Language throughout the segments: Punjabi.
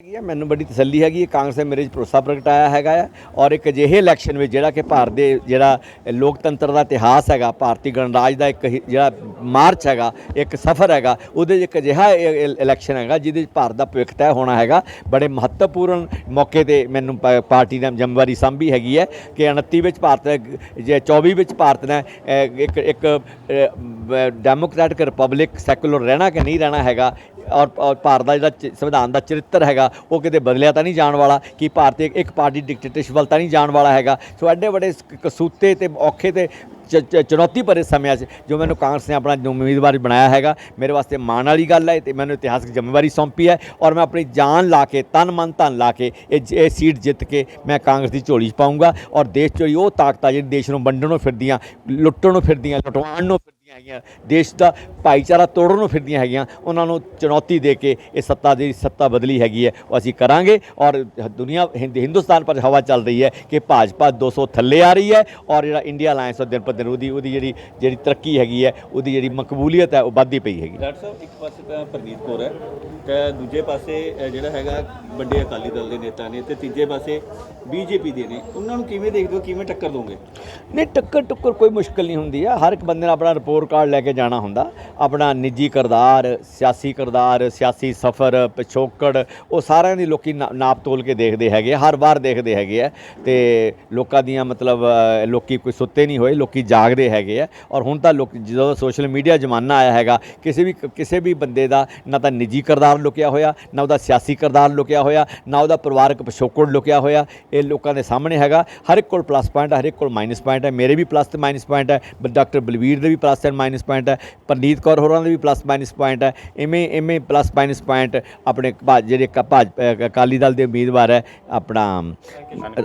ਹੈਗੀ ਹੈ ਮੈਨੂੰ ਬੜੀ ਤਸੱਲੀ ਹੈਗੀ ਹੈ ਕਾਂਗਰਸ ਨੇ ਮੇਰੇ 'ਚ ਭਰੋਸਾ ਪ੍ਰਗਟਾਇਆ ਹੈਗਾ ਹੈ ਔਰ ਇੱਕ ਅਜਿਹੇ ਇਲੈਕਸ਼ਨ ਵਿੱਚ ਜਿਹੜਾ ਕਿ ਭਾਰਤ ਦੇ ਜਿਹੜਾ ਲੋਕਤੰਤਰ ਦਾ ਇਤਿਹਾਸ ਹੈਗਾ ਭਾਰਤੀ ਗਣਰਾਜ ਦਾ ਇੱਕ ਹੀ- ਜਿਹੜਾ ਮਾਰਚ ਹੈਗਾ ਇੱਕ ਸਫ਼ਰ ਹੈਗਾ ਉਹਦੇ 'ਚ ਇੱਕ ਅਜਿਹਾ ਇ- ਇ- ਇਲੈਕਸ਼ਨ ਹੈਗਾ ਜਿਹਦੇ 'ਚ ਭਾਰਤ ਦਾ ਭਵਿੱਖ ਤੈਅ ਹੋਣਾ ਹੈਗਾ। ਬੜੇ ਮਹੱਤਵਪੂਰਨ ਮੌਕੇ ਤੇ ਮੈਨੂੰ ਪ- ਪਾਰਟੀ ਨੇ ਜ਼ਿੰਮੇਵਾਰੀ ਸਾਂਭੀ ਹੈਗੀ ਹੈ ਕਿ 29 ਵਿੱਚ ਭਾਰਤ ਨੇ ਜੇ 24 ਵਿੱਚ ਭਾਰਤ ਨੇ ਅ, ਇੱਕ ਇੱਕ ਡੈਮੋਕ੍ਰੈਟਿਕ ਰਿਪਬਲਿਕ ਸੈਕੂਲਰ ਰਹਿਣਾ ਕਿ ਨਹੀਂ ਰਹਿਣਾ ਹੈਗਾ ਔਰ ਔਰ ਭਾਰਤ ਦਾ ਜਿਹੜਾ ਚ- ਸੰਵਿਧਾਨ ਦਾ ਚਰਿੱਤਰ ਹੈਗਾ, ਉਹ ਕਿਤੇ ਬਦਲਿਆ ਤਾਂ ਨਹੀਂ ਜਾਣ ਵਾਲਾ, ਕਿ ਭਾਰਤ ਇੱਕ ਇੱਕ ਪਾਰਟੀ ਡਿਕਟੇਟਰਸ਼ਿਪ ਵੱਲ ਤਾਂ ਨਹੀਂ ਜਾਣ ਵਾਲਾ ਹੈਗਾ। ਸੋ ਐਡੇ ਵੱਡੇ ਸ- ਕਸੂਤੇ ਤੇ ਔਖੇ ਤੇ ਚ- ਚ- ਚੁਣੌਤੀ ਭਰੇ ਸਮਿਆਂ 'ਚ ਜੋ ਮੈਨੂੰ ਕਾਂਗਰਸ ਨੇ ਆਪਣਾ ਜੋ ਉਮੀਦਵਾਰ ਬਣਾਇਆ ਹੈਗਾ, ਮੇਰੇ ਵਾਸਤੇ ਮਾਣ ਵਾਲੀ ਗੱਲ ਹੈ, ਤੇ ਮੈਨੂੰ ਇਤਿਹਾਸਕ ਜ਼ਿੰਮੇਵਾਰੀ ਸੌਂਪੀ ਹੈ, ਔਰ ਮੈਂ ਆਪਣੀ ਜਾਨ ਲਾ ਕੇ, ਤਨ ਮਨ ਧਨ ਲਾ ਕੇ ਇਹ ਜ- ਇਹ ਸੀਟ ਜਿੱਤ ਕੇ ਮੈਂ ਕਾਂਗਰਸ ਦੀ ਝੋਲੀ 'ਚ ਪਾਊਂਗਾ, ਔਰ ਦੇਸ਼ 'ਚੋਂ ਹੀ ਉਹ ਤਾਕਤਾਂ ਜਿਹੜੀ ਦੇਸ਼ ਨੂੰ ਵੰਡਣ ਨੂੰ ਫਿਰਦੀਆਂ, ਲੁੱਟਣ ਨੂੰ ਫਿਰਦੀਆਂ, ਲੁਟਵਾਉਣ ਨੂੰ ਫਿਰਦੀਆਂ। ਹੈਗੀਆਂ। ਦੇਸ਼ ਦਾ ਭਾਈਚਾਰਾ ਤੋੜਨ ਨੂੰ ਫਿਰਦੀਆਂ ਹੈਗੀਆਂ। ਉਹਨਾਂ ਨੂੰ ਚੁਣੌਤੀ ਦੇ ਕੇ ਇਹ ਸੱਤਾ ਦੀ ਸੱਤਾ ਬਦਲੀ ਹੈਗੀ ਹੈ। ਉਹ ਅਸੀਂ ਕਰਾਂਗੇ ਔਰ ਦੁਨੀਆ ਹਿੰਦ- ਹਿੰਦੁਸਤਾਨ ਪਰ ਹਵਾ ਚੱਲ ਰਹੀ ਹੈ ਕਿ ਭਾਜਪਾ 200 ਥੱਲੇ ਆ ਰਹੀ ਹੈ ਔਰ ਜਿਹੜਾ ਇੰਡੀਆ ਅਲਾਈਅੰਸ ਉਹ ਦਿਨ ਪਰ ਦਿਨ ਉਹਦੀ ਉਹਦੀ ਜਿਹੜੀ ਜਿਹੜੀ ਤਰੱਕੀ ਹੈਗੀ ਹੈ ਉਹਦੀ ਜਿਹੜੀ ਮਕਬੂਲੀਅਤ ਹੈ ਉਹ ਵੱਧਦੀ ਪਈ ਹੈਗੀ। ਡਾਕਟਰ ਸਾਹਿਬ ਇੱਕ ਪਾਸੇ ਤਾਂ ਪ੍ਰਨੀਤ ਕੌਰ ਹੈ ਤੇ ਦੂਜੇ ਪਾਸੇ ਜਿਹੜਾ ਹੈਗਾ ਵੱਡੇ ਅਕਾਲੀ ਦਲ ਦੇ ਨੇਤਾ ਨੇ ਤੇ ਤੀਜੇ ਪਾਸੇ ਬੀਜੇਪੀ ਦੇ ਨੇ। ਉਹਨਾਂ ਨੂੰ ਕਿਵੇਂ ਦੇਖਦੇ ਹੋ? ਕਿਵੇਂ ਟੱਕਰ ਦੋਗੇ? ਨਹੀਂ ਟੱਕਰ ਟੁੱਕਰ ਕੋਈ ਮੁਸ਼ਕਲ ਨਹੀਂ ਹੁੰਦੀ ਆ। ਹਰ ਇੱਕ ਬੰਦੇ ਨੇ ਆਪਣਾ ਰਿਪੋਰਟ ਕਾਰਡ ਲੈ ਕੇ ਜਾਣਾ ਹੁੰਦਾ। ਆਪਣਾ ਨਿੱਜੀ ਕਿਰਦਾਰ ਸਿਆਸੀ ਕਿਰਦਾਰ ਸਿਆਸੀ ਸਫ਼ਰ ਪਿਛੋਕੜ ਉਹ ਸਾਰਿਆਂ ਦੀ ਲੋਕੀ ਨਾਪ ਤੋਲ ਕੇ ਦੇਖਦੇ ਹੈਗੇ ਹਰ ਵਾਰ ਦੇਖਦੇ ਹੈਗੇ ਆ। ਤੇ ਲੋਕਾਂ ਦੀਆਂ ਮਤਲਬ ਅ, ਲੋਕੀ ਕੋਈ ਸੁੱਤੇ ਨਹੀਂ ਹੋਏ ਲੋਕੀ ਜਾਗਦੇ ਹੈਗੇ ਆ। ਔਰ ਹੁਣ ਤਾਂ ਲੋਕ ਜਦੋਂ ਸੋਸ਼ਲ ਮੀਡੀਆ ਜ਼ਮਾਨਾ ਆਇਆ ਹੈਗਾ ਕਿਸੇ ਵੀ ਕਿਸੇ ਵੀ ਬੰਦੇ ਦਾ ਨਾ ਤਾਂ ਨਿੱਜੀ ਕਿਰਦਾਰ ਲੁਕਿਆ ਹੋਇਆ ਨਾ ਉਹਦਾ ਸਿਆਸੀ ਕਿਰਦਾਰ ਲੁਕਿਆ ਹੋਇਆ ਨਾ ਉਹਦਾ ਪਰਿਵਾਰਕ ਪਿਛੋਕੜ ਲੁਕਿਆ ਹੋਇਆ ਇਹ ਲੋਕਾਂ ਦੇ ਸਾਹਮਣੇ ਹੈਗਾ। ਹਰ ਇੱਕ ਕੋਲ ਪਲੱਸ ਪੁਆਇੰਟ ਹੈ ਹਰ ਇੱਕ ਕੋਲ ਮਾਈਨਸ ਪੁਆਇੰਟ ਹੈ ਮੇਰੇ ਵੀ ਪਲੱਸ ਤੇ ਮਾਈਨਸ ਪੁਆਇੰਟ ਹੈ ਡਾਕਟਰ ਬਲਵੀਰ ਦੇ ਵੀ ਪਲੱਸ ਤੇ ਮਾਈਨਸ ਪੁਆਇੰਟ ਹੈ। ਪਰਨੀਤ ਕੌਰ ਹੋਰਾਂ ਦੇ ਵੀ ਪਲੱਸ ਮਾਈਨਸ ਪੁਆਇੰਟ ਹੈ। ਇਵੇਂ ਇਵੇਂ ਪਲੱਸ ਮਾਈਨਸ ਪੁਆਇੰਟ ਆਪਣੇ ਭਾ- ਜਿਹੜੇ ਕ- ਭਾਜ ਅਕਾਲੀ ਦਲ ਦੇ ਉਮੀਦਵਾਰ ਹੈ, ਆਪਣਾ,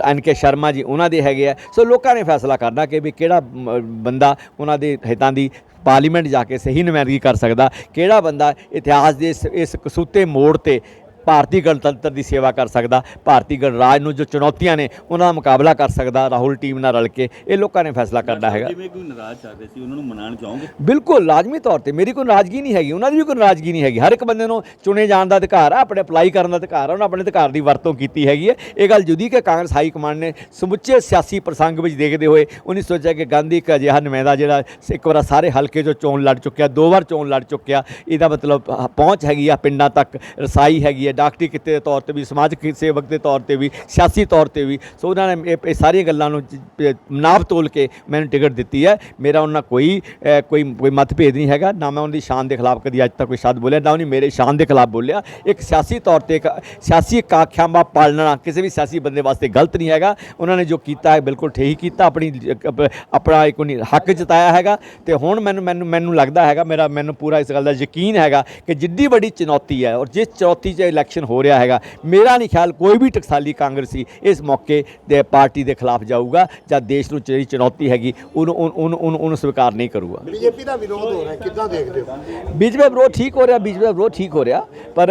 ਐਨ ਕੇ ਸ਼ਰਮਾ ਜੀ, ਉਹਨਾਂ ਦੇ ਹੈਗੇ ਆ। ਸੋ ਲੋਕਾਂ ਨੇ ਫੈਸਲਾ ਕਰਨਾ ਕਿ ਵੀ ਕਿਹੜਾ ਬੰਦਾ ਉਹਨਾਂ ਦੇ ਹਿੱਤਾਂ ਦੀ ਪਾਰਲੀਮੈਂਟ ਜਾ ਕੇ ਸਹੀ ਨੁਮਾਇੰਦਗੀ ਕਰ ਸਕਦਾ। ਕਿਹੜਾ ਬੰਦਾ ਇਤਿਹਾਸ ਦੇ ਇਸ ਇਸ ਕਸੂਤੇ ਮੋੜ ਤੇ ਭਾਰਤੀ ਗਣਤੰਤਰ ਦੀ ਸੇਵਾ ਕਰ ਸਕਦਾ ਭਾਰਤੀ ਗਣਰਾਜ ਨੂੰ ਜੋ ਚੁਣੌਤੀਆਂ ਨੇ ਉਹਨਾਂ ਦਾ ਮੁਕਾਬਲਾ ਕਰ ਸਕਦਾ ਰਾਹੁਲ ਟੀਮ ਨਾਲ ਰਲ ਕੇ ਇਹ ਲੋਕਾਂ ਨੇ ਫੈਸਲਾ ਕਰਨਾ ਹੈਗਾ। ਜਿਵੇਂ ਕੋਈ ਨਾਰਾਜ਼ ਚੱਲ ਰਹੇ ਸੀ ਉਹਨਾਂ ਨੂੰ ਮਨਾਉਣ ਚਾਹੋਗੇ ਬਿਲਕੁਲ ਲਾਜ਼ਮੀ ਤੌਰ ਤੇ ਮੇਰੀ ਕੋਈ ਨਾਰਾਜ਼ਗੀ ਨਹੀਂ ਹੈਗੀ ਉਹਨਾਂ ਦੀ ਵੀ ਕੋਈ ਨਾਰਾਜ਼ਗੀ ਨਹੀਂ ਹੈਗੀ। ਹਰ ਇੱਕ ਬੰਦੇ ਨੂੰ ਚੁਣੇ ਜਾਣ ਦਾ ਅਧਿਕਾਰ ਆ ਆਪਣੇ ਅਪਲਾਈ ਕਰਨ ਦਾ ਅਧਿਕਾਰ ਆ ਉਹਨਾਂ ਆਪਣੇ ਅਧਿਕਾਰ ਦੀ ਵਰਤੋਂ ਕੀਤੀ ਹੈਗੀ ਹੈ। ਇਹ ਗੱਲ ਜੁਦੀ ਕਿ ਕਾਂਗਰਸ ਹਾਈ ਕਮਾਂਡ ਨੇ ਸਮੁੱਚੇ ਸਿਆਸੀ ਪ੍ਰਸੰਗ ਵਿੱਚ ਦੇਖਦੇ ਹੋਏ ਉਹਨੇ ਸੋਚਿਆ ਕਿ ਗਾਂਧੀ ਇੱਕ ਅਜਿਹਾ ਨੁਮਾਇੰਦਾ ਜਿਹੜਾ ਇੱਕ ਵਾਰ ਸਾਰੇ ਹਲਕੇ 'ਚੋਂ ਚੋਣ ਲੜ ਚੁੱਕਿਆ ਦੋ ਵਾਰ ਚੋਣ ਲੜ ਚੁੱਕਿਆ ਇਹਦਾ ਮਤਲਬ ਪਹੁੰਚ ਹੈਗੀ ਆ ਪਿੰਡਾਂ ਤੱਕ ਰਸਾਈ ਹੈਗੀ ਹੈ ਡਾਕਟਰੀ ਕਿੱਤੇ ਦੇ ਤੌਰ ਤੇ ਵੀ, ਸਮਾਜਿਕ ਸੇਵਕ ਦੇ ਤੌਰ ਤੇ ਵੀ, ਸਿਆਸੀ ਤੌਰ ਤੇ ਵੀ। ਸੋ ਉਹਨਾਂ ਨੇ ਇਹ ਸਾਰੀਆਂ ਗੱਲਾਂ ਨੂੰ ਜ- ਨਾਪ ਤੋਲ ਕੇ ਮੈਨੂੰ ਟਿਕਟ ਦਿੱਤੀ ਹੈ। ਮੇਰਾ ਉਹਨਾਂ ਕੋਈ ਕੋਈ ਕੋਈ ਮਤਭੇਦ ਨਹੀਂ ਹੈਗਾ। ਨਾ ਮੈਂ ਉਹਨਾਂ ਦੀ ਸ਼ਾਨ ਦੇ ਖਿਲਾਫ ਕਦੀ ਅੱਜ ਤੱਕ ਕੋਈ ਸ਼ਬਦ ਬੋਲਿਆ, ਨਾ ਉਹਨੇ ਮੇਰੇ ਸ਼ਾਨ ਦੇ ਖਿਲਾਫ ਬੋਲਿਆ। ਇੱਕ ਸਿਆਸੀ ਤੌਰ ਤੇ ਇੱਕ ਸਿਆਸੀ ਕਾਖਿਆਂਬਾ ਪਾਲਣਾ, ਕਿਸੇ ਵੀ ਸਿਆਸੀ ਬੰਦੇ ਵਾਸਤੇ ਗਲਤ ਨਹੀਂ ਹੈਗਾ। ਉਹਨਾਂ ਨੇ ਜੋ ਕੀਤਾ ਹੈ, ਬਿਲਕੁਲ ਠੀਕ ਕੀਤਾ। ਆਪਣੀ ਆਪਣਾ ਇੱਕ ਉਹਨੇ ਹੱਕ ਜਤਾਇਆ ਹੈਗਾ। ਤੇ ਹੁਣ ਮੈਨੂੰ ਮੈਨੂੰ ਮੈਨੂੰ ਲੱਗਦਾ ਹੈਗਾ, ਮੇਰਾ, ਮੈਨੂੰ ਪੂਰਾ ਇਸ ਗੱਲ ਦਾ ਯਕੀਨ ਹੈਗਾ ਕਿ ਜਿੱਡੀ ਵੱਡੀ ਚੁਣੌਤੀ ਹੈ ਔਰ ਜਿਸ ਚੁਣੌਤੀ 'ਚ ਇਲੈਕਸ਼ਨ ਹੋ ਰਿਹਾ ਹੈਗਾ। ਮੇਰਾ ਨਹੀਂ ਖਿਆਲ ਕੋਈ ਵੀ ਟਕਸਾਲੀ ਕਾਂਗਰਸੀ ਇਸ ਮੌਕੇ ਦੇ ਪਾਰਟੀ ਦੇ ਖਿਲਾਫ ਜਾਊਗਾ ਜਾਂ ਦੇਸ਼ ਨੂੰ ਜਿਹੜੀ ਚੁਣੌਤੀ ਹੈਗੀ ਉਹਨੂੰ ਉਹਨੂੰ ਉਹਨੂੰ- ਸਵੀਕਾਰ ਨਹੀਂ ਕਰੂਗਾ। ਬੀਜੇਪੀ ਦਾ ਵਿਰੋਧ ਹੋ ਰਿਹਾ ਕਿੱਦਾਂ ਦੇਖਦੇ ਹੋ? ਬੀਜੇਪੀ ਵਿਰੋਧ ਠੀਕ ਹੋ ਰਿਹਾ ਬੀਜੇਪੀ ਵਿਰੋਧ ਠੀਕ ਹੋ ਰਿਹਾ। ਪਰ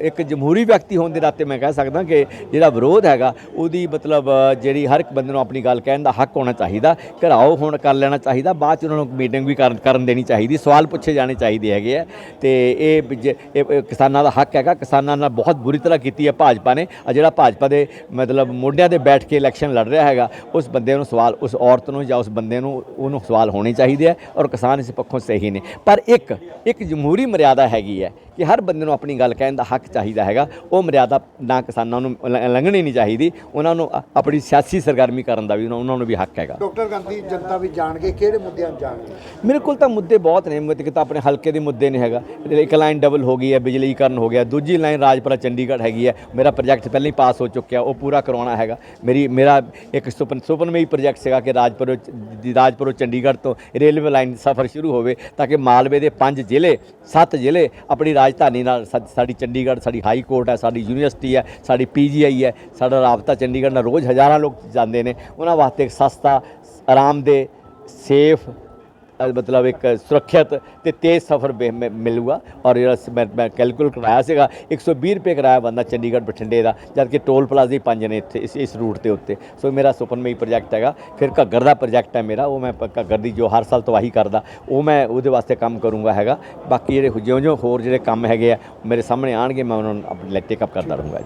ਇੱਕ ਜਮਹੂਰੀ ਵਿਅਕਤੀ ਹੋਣ ਦੇ ਨਾਤੇ ਮੈਂ ਕਹਿ ਸਕਦਾ ਕਿ ਜਿਹੜਾ ਵਿਰੋਧ ਹੈਗਾ, ਉਹਦੀ ਮਤਲਬ, ਜਿਹੜੀ ਹਰ ਇੱਕ ਬੰਦੇ ਨੂੰ ਆਪਣੀ ਗੱਲ ਕਹਿਣ ਦਾ ਹੱਕ ਹੋਣਾ ਚਾਹੀਦਾ। ਘਰਾਓ ਹੁਣ ਕਰ ਲੈਣਾ ਚਾਹੀਦਾ, ਬਾਅਦ ਚ ਉਹਨਾਂ ਨੂੰ ਮੀਟਿੰਗ ਵੀ ਕਰਨ ਦੇਣੀ ਚਾਹੀਦੀ, ਸਵਾਲ ਪੁੱਛੇ ਜਾਣੇ ਚਾਹੀਦੇ ਹੈਗੇ ਆ। ਤੇ ਇਹ ਜੇ- ਇਹ ਕਿਸਾਨਾਂ ਦਾ ਹੱਕ ਹੈਗਾ, ਕਿਸਾਨਾਂ ਨਾਲ ਬਹੁਤ ਬੁਰੀ ਤਰ੍ਹਾਂ ਕੀਤੀ ਹੈ ਭਾਜਪਾ ਨੇ। ਆ ਜਿਹੜਾ ਭਾਜਪਾ ਦੇ ਮਤਲਬ ਮੋਢਿਆਂ ਤੇ ਬੈਠ ਕੇ ਇਲੈਕਸ਼ਨ ਲੜ ਰਿਹਾ ਹੈਗਾ, ਉਸ ਬੰਦੇ ਨੂੰ ਸਵਾਲ, ਉਸ ਔਰਤ ਨੂੰ ਜਾਂ ਉਸ ਬੰਦੇ ਨੂੰ, ਉਹਨੂੰ ਸਵਾਲ ਹੋਣੇ ਚਾਹੀਦੇ ਆ ਔਰ ਕਿਸਾਨ ਇਸ ਪੱਖੋਂ ਸਹੀ ਨੇ। ਪਰ ਇੱਕ ਇੱਕ ਜਮਹੂਰੀ ਮਰਿਆਦਾ ਹੈਗੀ ਹੈ ਕਿ ਹਰ ਬੰਦੇ ਨੂੰ ਆਪਣੀ ਗੱਲ ਕਹਿਣ ਦਾ ਹੱਕ ਚਾਹੀਦਾ ਹੈਗਾ। ਉਹ ਮਰਿਆਦਾ ਨਾ ਕਿਸਾਨਾਂ ਨੂੰ ਲੰਘਣੀ ਨਹੀਂ ਚਾਹੀਦੀ। ਉਹਨਾਂ ਨੂੰ ਆਪਣੀ ਸਿਆਸੀ ਸਰਗਰਮੀ ਕਰਨ ਦਾ ਵੀ ਉਹਨਾਂ- ਨੂੰ ਵੀ ਹੱਕ ਹੈਗਾ। ਡਾਕਟਰ ਗਾਂਧੀ ਜਨਤਾ ਵੀ ਜਾਣਗੇ ਕਿਹੜੇ ਮੁੱਦਿਆਂ ਨੂੰ ਜਾਣਗੇ? ਮੇਰੇ ਕੋਲ ਤਾਂ ਮੁੱਦੇ ਬਹੁਤ ਨੇ ਕਿ ਤਾਂ ਆਪਣੇ ਹਲਕੇ ਦੇ ਮੁੱਦੇ ਨੇ ਹੈਗਾ। ਇੱਕ ਲਾਈਨ ਡਬਲ ਹੋ ਗਈ ਹੈ ਬਿਜਲੀਕਰਨ ਹੋ ਗਿਆ ਦੂਜੀ ਲਾਈਨ ਰਾਜਪੁਰਾ ਚੰਡੀਗੜ੍ਹ ਹੈਗੀ ਹੈ। ਮੇਰਾ ਪ੍ਰੋਜੈਕਟ ਪਹਿਲਾਂ ਹੀ ਪਾਸ ਹੋ ਚੁੱਕਿਆ ਉਹ ਪੂਰਾ ਕਰਵਾਉਣਾ ਹੈਗਾ। ਮੇਰੀ ਮੇਰਾ ਇੱਕ ਸੁਪਨ ਸੁਪਨਮਈ ਪ੍ਰੋਜੈਕਟ ਸੀਗਾ ਕਿ ਰਾਜਪੁਰ ਰਾਜਪੁਰੋਂ ਚੰਡੀਗੜ੍ਹ ਤੋਂ ਰੇਲਵੇ ਲਾਈਨ ਸਫ਼ਰ ਸ਼ੁਰੂ ਹੋਵੇ ਤਾਂ ਕਿ ਮਾਲਵੇ ਦੇ ਪੰਜ ਜ਼ਿਲ੍ਹੇ ਸੱਤ ਜ਼ਿਲ੍ਹੇ ਆਪਣੀ ਰਾਜਧਾਨੀ ਨਾਲ ਸਾਡੀ ਚੰਡੀਗੜ੍ਹ, ਸਾਡੀ ਹਾਈ ਕੋਰਟ ਹੈ, ਸਾਡੀ ਯੂਨੀਵਰਸਿਟੀ ਹੈ, ਸਾਡੀ ਪੀਜੀਆਈ ਹੈ, ਸਾਡਾ ਰਾਬਤਾ ਚੰਡੀਗੜ੍ਹ ਨਾਲ ਰੋਜ਼ ਹਜ਼ਾਰਾਂ ਲੋਕ ਜਾਂਦੇ ਨੇ। ਉਹਨਾਂ ਵਾਸਤੇ ਇੱਕ ਸਸਤਾ ਆਰਾਮਦੇ ਸੇਫ ਮਤਲਬ ਇੱਕ ਸੁਰੱਖਿਅਤ ਤੇ ਤੇਜ਼ ਸਫ਼ਰ ਬੇ- ਮ- ਮਿਲੂਗਾ। ਔਰ ਜਿਹੜਾ ਮੈਂ ਮੈਂ ਕੈਲਕੂਲੇਟ ਕਰਾਇਆ ਸੀਗਾ 120 ਰੁਪਏ ਕਿਰਾਇਆ ਬੰਦਾ ਚੰਡੀਗੜ੍ਹ ਬਠਿੰਡੇ ਦਾ, ਜਦ ਕਿ ਟੋਲ ਪਲਾਜ਼ੇ ਹੀ ਪੰਜ ਨੇ ਇੱਥੇ, ਇਸ ਇਸ ਰੂਟ ਦੇ ਉੱਤੇ। ਸੋ ਮੇਰਾ ਸੁਪਨਮਈ ਪ੍ਰੋਜੈਕਟ ਹੈਗਾ। ਫਿਰ ਘੱਗਰ ਦਾ ਪ੍ਰੋਜੈਕਟ ਹੈ ਮੇਰਾ, ਉਹ ਮੈਂ ਪ- ਘੱਗਰ ਦੀ ਜੋ ਹਰ ਸਾਲ ਤਵਾਹੀ ਕਰਦਾ, ਉਹ ਮੈਂ ਉਹਦੇ ਵਾਸਤੇ ਕੰਮ ਕਰੂੰਗਾ ਹੈਗਾ। ਬਾਕੀ ਜਿਹੜੇ ਜਿਉਂ-ਜਿਉਂ ਹੋਰ ਜਿਹੜੇ ਕੰਮ ਹੈਗੇ ਆ, ਮੇਰੇ ਸਾਹਮਣੇ ਆਣਗੇ ਮੈਂ ਉਹਨਾਂ ਨੂੰ ਆਪਣੇ ਟੇਕ ਅਪ ਕਰਦਾ ਰਹੂੰਗਾ।